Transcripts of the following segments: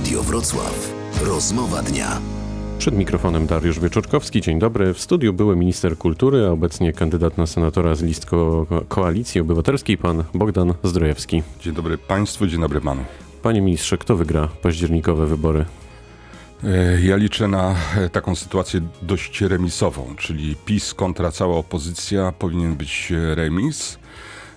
Radio Wrocław. Rozmowa dnia. Przed mikrofonem Dariusz Wieczorkowski. Dzień dobry. W studiu były minister kultury, a obecnie kandydat na senatora z list ko Koalicji Obywatelskiej, pan Bogdan Zdrojewski. Dzień dobry Państwu, dzień dobry Panu. Panie ministrze, kto wygra październikowe wybory? E, Ja liczę na e, taką sytuację dość remisową, czyli PiS kontra cała opozycja powinien być e, remis.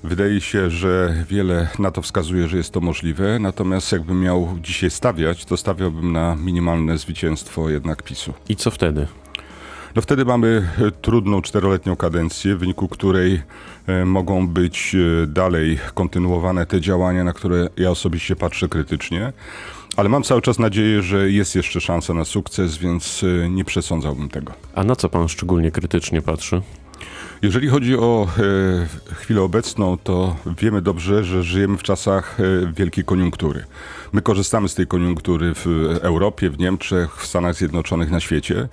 Wydaje się, że wiele na to wskazuje, że jest to możliwe, natomiast jakbym miał dzisiaj stawiać, to stawiałbym na minimalne zwycięstwo jednak PiSu. I co wtedy? No wtedy mamy e, trudną czteroletnią kadencję, w wyniku której e, mogą być e, dalej kontynuowane te działania, na które ja osobiście patrzę krytycznie. Ale mam cały czas nadzieję, że jest jeszcze szansa na sukces, więc nie przesądzałbym tego. A na co pan szczególnie krytycznie patrzy? Jeżeli chodzi o e, chwilę obecną, to wiemy dobrze, że żyjemy w czasach e, wielkiej koniunktury. My korzystamy z tej koniunktury w Europie, w Niemczech, w Stanach Zjednoczonych, na świecie.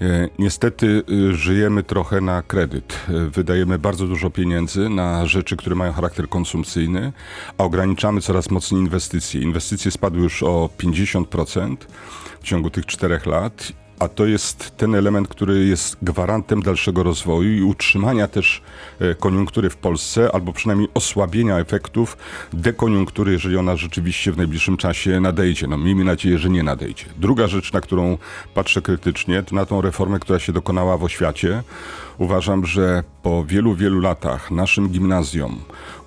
E, Niestety e, żyjemy trochę na kredyt. E, Wydajemy bardzo dużo pieniędzy na rzeczy, które mają charakter konsumpcyjny, a ograniczamy coraz mocniej inwestycje. Inwestycje spadły już o 50% w ciągu tych czterech lat a to jest ten element, który jest gwarantem dalszego rozwoju i utrzymania też e, koniunktury w Polsce, albo przynajmniej osłabienia efektów dekoniunktury, jeżeli ona rzeczywiście w najbliższym czasie nadejdzie. No miejmy nadzieję, że nie nadejdzie. Druga rzecz, na którą patrzę krytycznie, to na tą reformę, która się dokonała w oświacie. Uważam, że po wielu, wielu latach naszym gimnazjom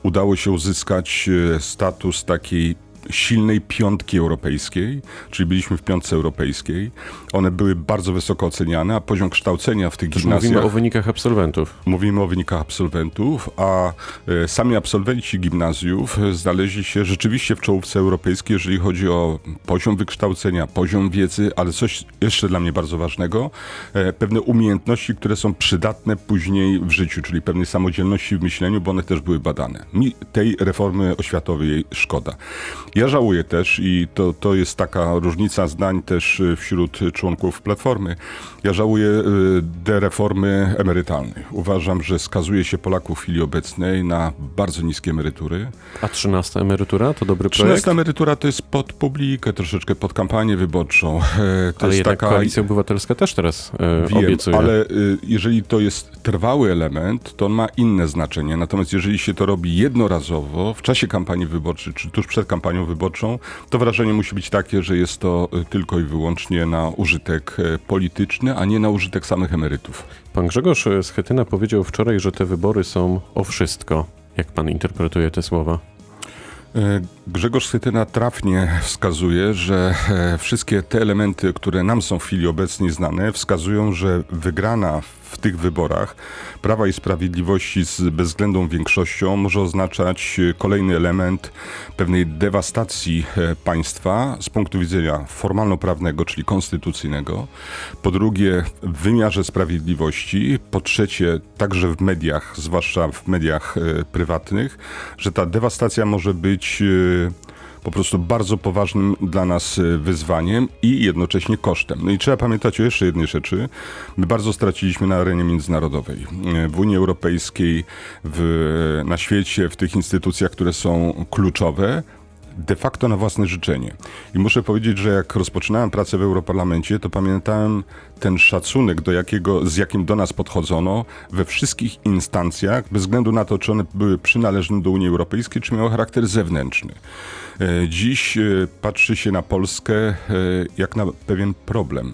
udało się uzyskać e, status takiej silnej piątki europejskiej, czyli byliśmy w piątce europejskiej. One były bardzo wysoko oceniane, a poziom kształcenia w tych Już gimnazjach... mówimy o wynikach absolwentów. Mówimy o wynikach absolwentów, a e, sami absolwenci gimnazjów znaleźli się rzeczywiście w czołówce europejskiej, jeżeli chodzi o poziom wykształcenia, poziom wiedzy, ale coś jeszcze dla mnie bardzo ważnego, e, pewne umiejętności, które są przydatne później w życiu, czyli pewnej samodzielności w myśleniu, bo one też były badane. Mi tej reformy oświatowej szkoda. Ja żałuję też i to, to jest taka różnica zdań też y, wśród członków Platformy. Ja żałuję y, dereformy emerytalnej. Uważam, że skazuje się Polaków w chwili obecnej na bardzo niskie emerytury. A 13 emerytura to dobry projekt? 13 emerytura to jest pod publikę, troszeczkę pod kampanię wyborczą. E, To Ale jest taka... Koalicja Obywatelska też teraz e, Wiem, obiecuje. ale y, jeżeli to jest trwały element, to on ma inne znaczenie. Natomiast jeżeli się to robi jednorazowo, w czasie kampanii wyborczej, czy tuż przed kampanią wyborczą, to wrażenie musi być takie, że jest to y, tylko i wyłącznie na użytek e, polityczny, a nie na użytek samych emerytów. Pan Grzegorz Schetyna powiedział wczoraj, że te wybory są o wszystko. Jak pan interpretuje te słowa? Grzegorz Schetyna trafnie wskazuje, że e, wszystkie te elementy, które nam są w chwili obecnej znane, wskazują, że wygrana w tych wyborach Prawa i Sprawiedliwości z bezwzględną większością może oznaczać kolejny element pewnej dewastacji e, państwa z punktu widzenia formalno-prawnego, czyli konstytucyjnego. Po drugie, w wymiarze sprawiedliwości. Po trzecie, także w mediach, zwłaszcza w mediach e, prywatnych, że ta dewastacja może być e, po prostu bardzo poważnym dla nas e, wyzwaniem i jednocześnie kosztem. No i trzeba pamiętać o jeszcze jednej rzeczy. My bardzo straciliśmy na arenie międzynarodowej. E, W Unii Europejskiej, w, na świecie, w tych instytucjach, które są kluczowe, de facto na własne życzenie. I muszę powiedzieć, że jak rozpoczynałem pracę w Europarlamencie, to pamiętałem ten szacunek, do jakiego, z jakim do nas podchodzono we wszystkich instancjach, bez względu na to, czy one były przynależne do Unii Europejskiej, czy miały charakter zewnętrzny. E, Dziś e, patrzy się na Polskę e, jak na pewien problem.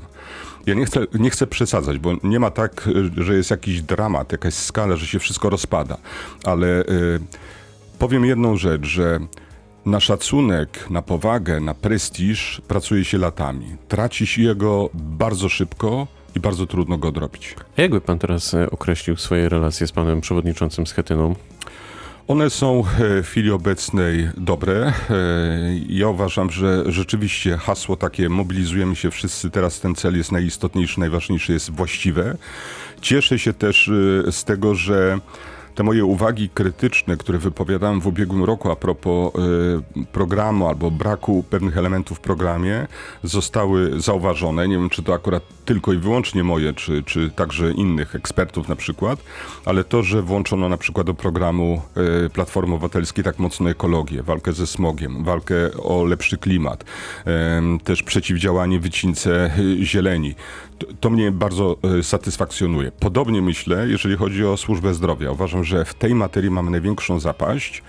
Ja nie chcę, nie chcę przesadzać, bo nie ma tak, że jest jakiś dramat, jakaś skala, że się wszystko rozpada, ale powiem jedną rzecz, że na szacunek, na powagę, na prestiż pracuje się latami. Traci się jego bardzo szybko i bardzo trudno go odrobić. A jakby pan teraz e, określił swoje relacje z panem przewodniczącym Schetyną? One są e, w chwili obecnej dobre. E, Ja uważam, że rzeczywiście hasło takie mobilizujemy się wszyscy, teraz ten cel jest najistotniejszy, najważniejszy, jest właściwe. Cieszę się też z tego, że te moje uwagi krytyczne, które wypowiadałem w ubiegłym roku a propos e, programu albo braku pewnych elementów w programie, zostały zauważone. Nie wiem, czy to akurat tylko i wyłącznie moje, czy, czy także innych ekspertów na przykład, ale to, że włączono na przykład do programu e, Platformy Obywatelskiej tak mocno ekologię, walkę ze smogiem, walkę o lepszy klimat, em, też przeciwdziałanie wycince e, zieleni. To, to mnie bardzo e, satysfakcjonuje. Podobnie myślę, jeżeli chodzi o służbę zdrowia. Uważam, że w tej materii mamy największą zapaść.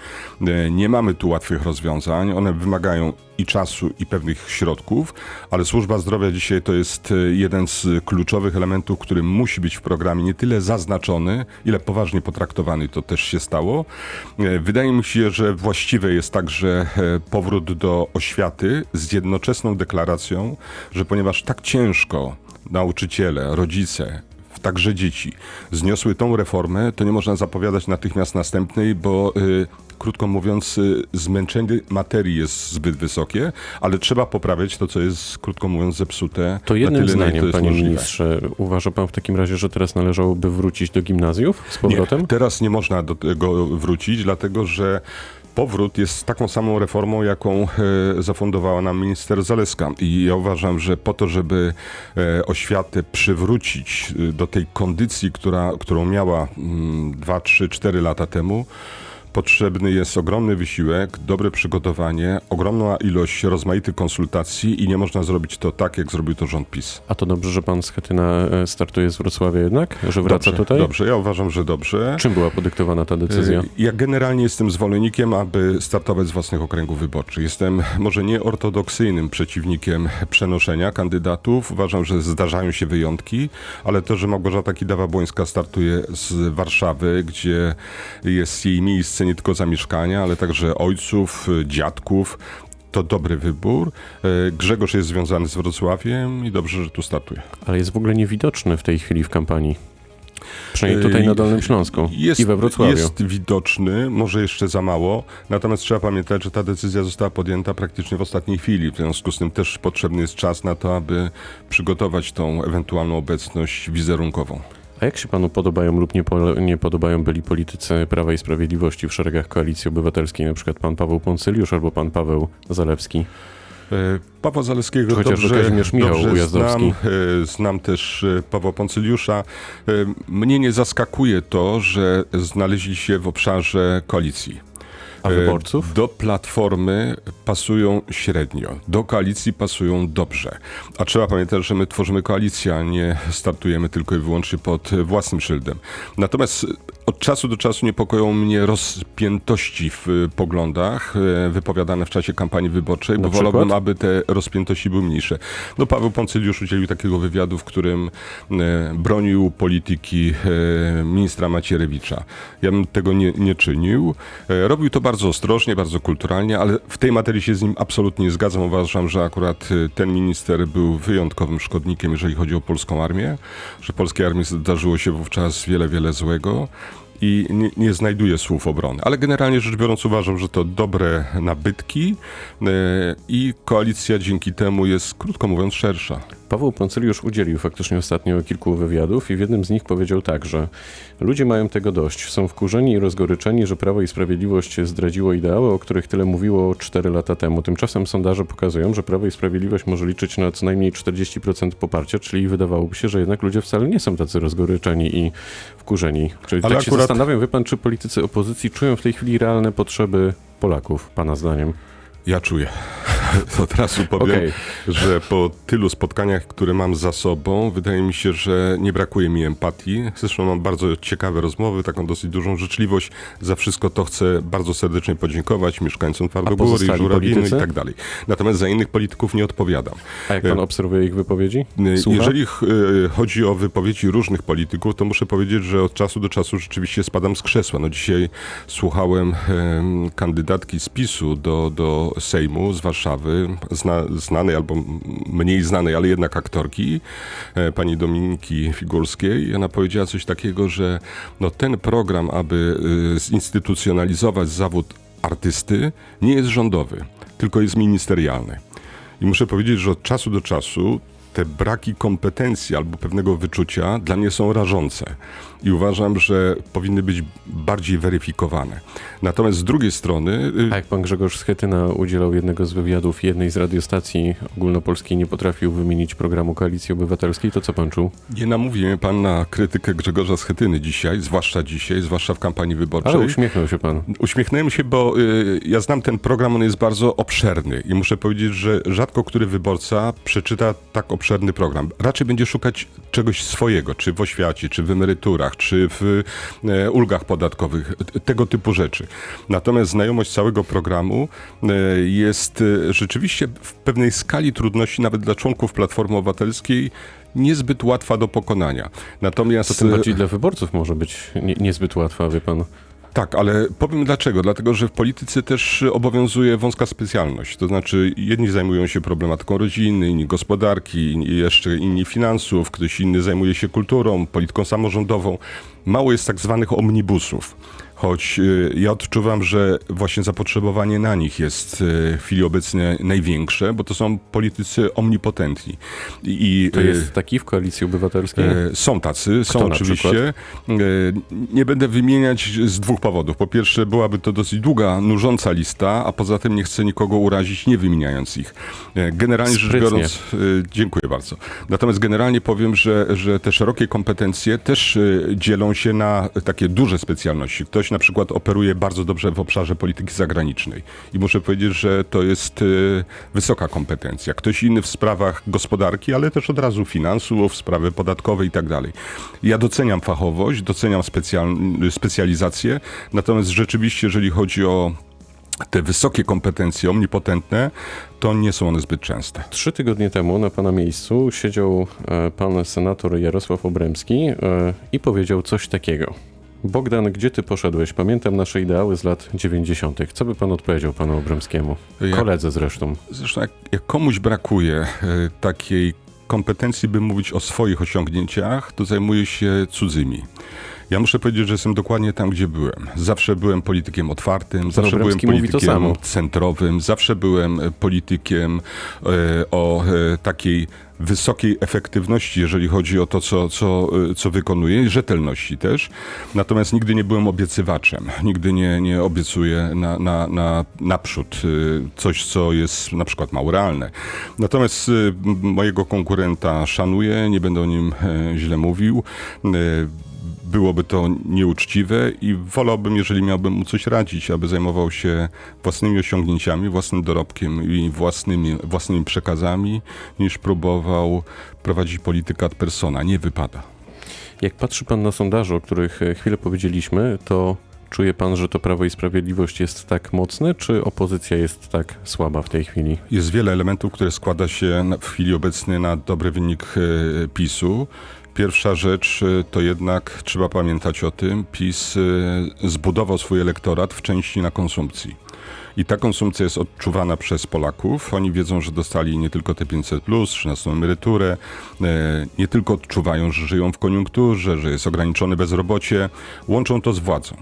E, Nie mamy tu łatwych rozwiązań. One wymagają i czasu, i pewnych środków, ale służba zdrowia dzisiaj to jest e, jeden z kluczowych elementów, który musi być w programie nie tyle zaznaczony, ile poważnie potraktowany. To też się stało. E, Wydaje mi się, że właściwe jest także powrót do oświaty z jednoczesną deklaracją, że ponieważ tak ciężko nauczyciele, rodzice, także dzieci zniosły tą reformę, to nie można zapowiadać natychmiast następnej, bo y, krótko mówiąc, y, zmęczenie materii jest zbyt wysokie, ale trzeba poprawiać to, co jest, krótko mówiąc, zepsute. To jednym tyle, na to zdaniem, jest panie możliwe. ministrze, uważa pan w takim razie, że teraz należałoby wrócić do gimnazjów z powrotem? Nie, teraz nie można do tego wrócić, dlatego że powrót jest taką samą reformą, jaką e, zafundowała nam minister Zaleska. I ja uważam, że po to, żeby e, oświatę przywrócić e, do tej kondycji, która, którą miała mm, 2, 3, 4 lata temu, potrzebny jest ogromny wysiłek, dobre przygotowanie, ogromna ilość rozmaitych konsultacji i nie można zrobić to tak, jak zrobił to rząd PiS. A to dobrze, że pan Schetyna e, startuje z Wrocławia jednak? Że wraca dobrze, tutaj? Dobrze, ja uważam, że dobrze. Czym była podyktowana ta decyzja? Y, Ja generalnie jestem zwolennikiem, aby startować z własnych okręgów wyborczych. Jestem może nie ortodoksyjnym przeciwnikiem przenoszenia kandydatów. Uważam, że zdarzają się wyjątki, ale to, że Małgorzata Kidawa-Błońska startuje z Warszawy, gdzie jest jej miejsce nie tylko zamieszkania, ale także ojców, y, dziadków, to dobry wybór. Y, Grzegorz jest związany z Wrocławiem i dobrze, że tu startuje. Ale jest w ogóle niewidoczny w tej chwili w kampanii. Przynajmniej tutaj na Dolnym Śląsku jest, i we Wrocławiu. Jest widoczny, może jeszcze za mało, natomiast trzeba pamiętać, że ta decyzja została podjęta praktycznie w ostatniej chwili. W związku z tym też potrzebny jest czas na to, aby przygotować tą ewentualną obecność wizerunkową. A jak się panu podobają lub nie, po, nie podobają byli politycy Prawa i Sprawiedliwości w szeregach Koalicji Obywatelskiej, na przykład pan Paweł Poncyliusz albo pan Paweł Zalewski? E, Pawła Zaleskiego Czy chociażby dobrze, Kazimierz Michał dobrze Ujazdowski? znam, e, znam też e, Pawła Poncyliusza. Mnie nie zaskakuje to, że znaleźli się w obszarze koalicji. A E, wyborców? Do platformy pasują średnio, do koalicji pasują dobrze. A trzeba pamiętać, że my tworzymy koalicję, a nie startujemy tylko i wyłącznie pod e, własnym szyldem. Natomiast od czasu do czasu niepokoją mnie rozpiętości w e, poglądach e, wypowiadane w czasie kampanii wyborczej, Na bo przykład? wolałbym, aby te rozpiętości były mniejsze. No Paweł Poncyliusz udzielił takiego wywiadu, w którym e, bronił polityki e, ministra Macierewicza. Ja bym tego nie, nie czynił. E, robił to bardzo ostrożnie, bardzo kulturalnie, ale w tej materii się z nim absolutnie nie zgadzam. Uważam, że akurat e, ten minister był wyjątkowym szkodnikiem, jeżeli chodzi o polską armię, że polskiej armii zdarzyło się wówczas wiele, wiele złego i nie, nie znajduję słów obrony. Ale generalnie rzecz biorąc uważam, że to dobre nabytki e, i koalicja dzięki temu jest, krótko mówiąc, szersza. Paweł Poncyliusz udzielił faktycznie ostatnio kilku wywiadów i w jednym z nich powiedział tak, że ludzie mają tego dość. Są wkurzeni i rozgoryczeni, że Prawo i Sprawiedliwość zdradziło ideały, o których tyle mówiło 4 lata temu. Tymczasem sondaże pokazują, że Prawo i Sprawiedliwość może liczyć na co najmniej 40% poparcia, czyli wydawałoby się, że jednak ludzie wcale nie są tacy rozgoryczeni i wkurzeni. Czyli Ale tak akurat- zastanawiam, wie pan, czy politycy opozycji czują w tej chwili realne potrzeby Polaków, pana zdaniem? Ja czuję. Od razu powiem, Okej. że po tylu spotkaniach, które mam za sobą, wydaje mi się, że nie brakuje mi empatii. Zresztą mam bardzo ciekawe rozmowy, taką dosyć dużą życzliwość. Za wszystko to chcę bardzo serdecznie podziękować mieszkańcom Twardogóry, Żurawiny i tak dalej. Natomiast za innych polityków nie odpowiadam. A jak pan E, obserwuje ich wypowiedzi? Słucha? Jeżeli e, chodzi o wypowiedzi różnych polityków, to muszę powiedzieć, że od czasu do czasu rzeczywiście spadam z krzesła. No dzisiaj słuchałem em, kandydatki z PiSu do, do Sejmu z Warszawy, zna, znanej albo mniej znanej, ale jednak aktorki, e, pani Dominiki Figurskiej. Ona powiedziała coś takiego, że no ten program, aby e, zinstytucjonalizować zawód artysty, nie jest rządowy, tylko jest ministerialny. I muszę powiedzieć, że od czasu do czasu te braki kompetencji albo pewnego wyczucia dla mnie są rażące i uważam, że powinny być bardziej weryfikowane. Natomiast z drugiej strony y, A jak pan Grzegorz Schetyna udzielał jednego z wywiadów jednej z radiostacji ogólnopolskiej, nie potrafił wymienić programu Koalicji Obywatelskiej, to co pan czuł? nie namówi mnie pan na krytykę Grzegorza Schetyny dzisiaj, zwłaszcza dzisiaj, zwłaszcza w kampanii wyborczej. Ale uśmiechnął się pan. Uśmiechnąłem się, bo y, ja znam ten program, on jest bardzo obszerny i muszę powiedzieć, że rzadko który wyborca przeczyta tak obszerny program. Raczej będzie szukać czegoś swojego, czy w oświacie, czy w emeryturach, czy w e, ulgach podatkowych, tego typu rzeczy. Natomiast znajomość całego programu e, jest e, rzeczywiście w pewnej skali trudności, nawet dla członków Platformy Obywatelskiej, niezbyt łatwa do pokonania. Natomiast To tym bardziej dla wyborców może być nie, niezbyt łatwa, wie pan. Tak, ale powiem dlaczego. Dlatego, że w polityce też obowiązuje wąska specjalność. To znaczy, jedni zajmują się problematyką rodziny, inni gospodarki, inni jeszcze inni finansów, ktoś inny zajmuje się kulturą, polityką samorządową. Mało jest tak zwanych omnibusów. Choć y, ja odczuwam, że właśnie zapotrzebowanie na nich jest y, w chwili obecnej największe, bo to są politycy omnipotentni. I, To y, jest taki w Koalicji Obywatelskiej? Są tacy, są na oczywiście. Nie będę wymieniać z dwóch powodów. Po pierwsze, byłaby to dosyć długa, nużąca lista, a poza tym nie chcę nikogo urazić, nie wymieniając ich. Generalnie rzecz Sprytnie. biorąc, e, dziękuję bardzo. Natomiast generalnie powiem, że, że te szerokie kompetencje też dzielą się na takie duże specjalności. Ktoś na przykład operuje bardzo dobrze w obszarze polityki zagranicznej i muszę powiedzieć, że to jest e, wysoka kompetencja. Ktoś inny w sprawach gospodarki, ale też od razu finansów, sprawy podatkowe i tak dalej. Ja doceniam fachowość, doceniam specjal, specjalizację, natomiast rzeczywiście, jeżeli chodzi o te wysokie kompetencje omnipotentne, to nie są one zbyt częste. Trzy tygodnie temu na pana miejscu siedział e, pan senator Jarosław Obremski e, i powiedział coś takiego. Bogdan, gdzie ty poszedłeś? Pamiętam nasze ideały z lat 90. Co by pan odpowiedział panu Obremskiemu? Koledze zresztą. Zresztą jak, jak komuś brakuje e, takiej kompetencji, by mówić o swoich osiągnięciach, to zajmuje się cudzymi. Ja muszę powiedzieć, że jestem dokładnie tam, gdzie byłem. Zawsze byłem politykiem otwartym, zawsze byłem politykiem centrowym, zawsze byłem e, politykiem e, o e, takiej wysokiej efektywności, jeżeli chodzi o to, co, co, e, co wykonuję, rzetelności też. Natomiast nigdy nie byłem obiecywaczem. Nigdy nie, nie obiecuję na, na, na, naprzód e, coś, co jest na przykład mało realne. Natomiast mojego konkurenta szanuję, nie będę o nim źle mówił. Byłoby to nieuczciwe i wolałbym, jeżeli miałbym mu coś radzić, aby zajmował się własnymi osiągnięciami, własnym dorobkiem i własnymi, własnymi przekazami, niż próbował prowadzić politykę ad persona. Nie wypada. Jak patrzy pan na sondaże, o których e, chwilę powiedzieliśmy, to czuje pan, że to Prawo i Sprawiedliwość jest tak mocne, czy opozycja jest tak słaba w tej chwili? Jest wiele elementów, które składa się w chwili obecnej na dobry wynik e, PiSu. Pierwsza rzecz e, to jednak trzeba pamiętać o tym, PiS e, zbudował swój elektorat w części na konsumpcji. I ta konsumpcja jest odczuwana przez Polaków. Oni wiedzą, że dostali nie tylko te 500, 13 emeryturę, e, nie tylko odczuwają, że żyją w koniunkturze, że jest ograniczone bezrobocie, łączą to z władzą.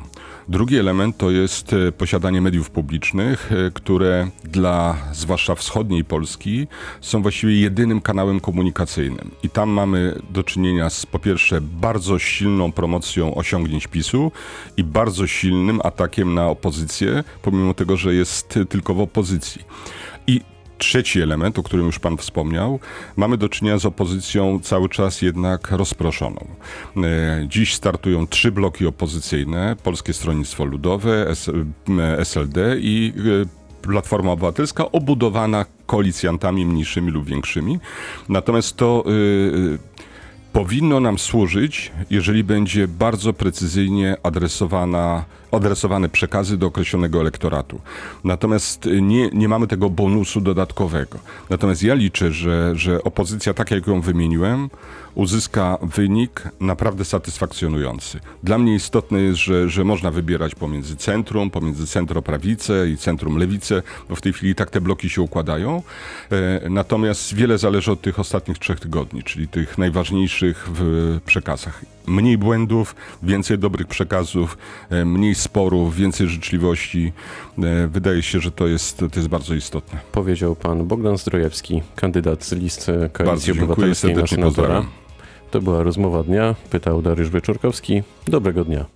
Drugi element to jest e, posiadanie mediów publicznych, e, które dla zwłaszcza wschodniej Polski są właściwie jedynym kanałem komunikacyjnym. I tam mamy do czynienia z po pierwsze bardzo silną promocją osiągnięć PiSu i bardzo silnym atakiem na opozycję, pomimo tego, że jest tylko w opozycji. I Trzeci element, o którym już Pan wspomniał, mamy do czynienia z opozycją cały czas jednak rozproszoną. E, Dziś startują trzy bloki opozycyjne: Polskie Stronnictwo Ludowe, SLD i e, Platforma Obywatelska, obudowana koalicjantami mniejszymi lub większymi. Natomiast to powinno nam służyć, jeżeli będzie bardzo precyzyjnie adresowana, adresowane przekazy do określonego elektoratu. Natomiast y, nie, nie mamy tego bonusu dodatkowego. Natomiast ja liczę, że, że opozycja, tak jak ją wymieniłem, uzyska wynik naprawdę satysfakcjonujący. Dla mnie istotne jest, że, że można wybierać pomiędzy centrum, pomiędzy centroprawicę i centrum lewicę, bo w tej chwili tak te bloki się układają. E, Natomiast wiele zależy od tych ostatnich trzech tygodni, czyli tych najważniejszych w przekazach. mniej błędów, więcej dobrych przekazów, e, mniej sporów, więcej życzliwości. E, Wydaje się, że to jest, to jest bardzo istotne. Powiedział pan Bogdan Zdrojewski, kandydat z list e, Koalicji Obywatelskiej na senatora. To była rozmowa dnia. Pytał Dariusz Wieczorkowski. Dobrego dnia.